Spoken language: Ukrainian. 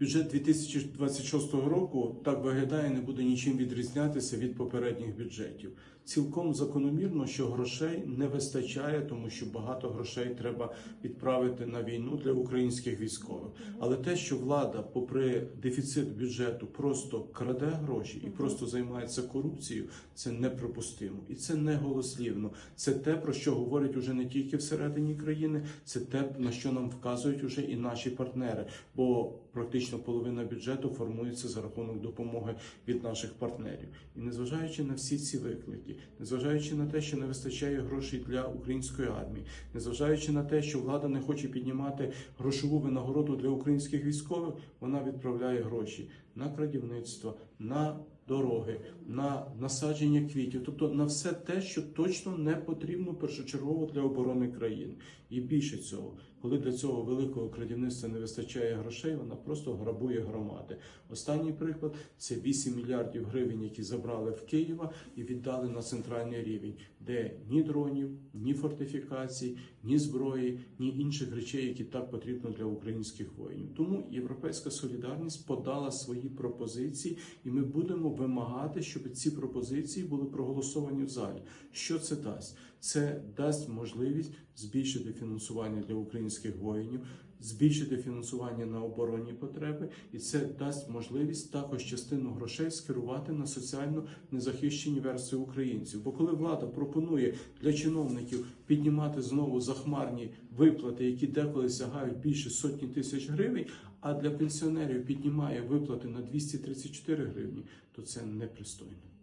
Бюджет 2026 року так виглядає, не буде нічим відрізнятися від попередніх бюджетів. Цілком закономірно, що грошей не вистачає, тому що багато грошей треба відправити на війну для українських військових. Але те, що влада, попри дефіцит бюджету, просто краде гроші і просто займається корупцією, це неприпустимо і це не голослівно. Це те, про що говорять уже не тільки всередині країни, це те, на що нам вказують уже і наші партнери. Бо практично половина бюджету формується за рахунок допомоги від наших партнерів. І незважаючи на всі ці виклики, незважаючи на те, що не вистачає грошей для української армії, незважаючи на те, що влада не хоче піднімати грошову винагороду для українських військових, вона відправляє гроші на крадівництво, на дороги, на насадження квітів, тобто на все те, що точно не потрібно першочергово для оборони країни. І більше цього, коли для цього великого крадівництва не вистачає грошей, вона просто грабує громади. Останній приклад це 8 мільярдів гривень, які забрали в Києва і віддали на центральний рівень, де ні дронів, ні фортифікацій, ні зброї, ні інших речей, які так потрібно для українських воїнів. Тому Європейська солідарність подала свої пропозиції, і ми будемо вимагати, щоб ці пропозиції були проголосовані в залі. Що це дасть? Це дасть можливість збільшити фінансування для українських воїнів, збільшити фінансування на оборонні потреби, і це дасть можливість також частину грошей скерувати на соціально незахищені верстви українців. Бо коли влада пропонує для чиновників піднімати знову захмарні виплати, які деколи сягають більше сотні тисяч гривень, а для пенсіонерів піднімає виплати на 234 гривні, то це непристойно.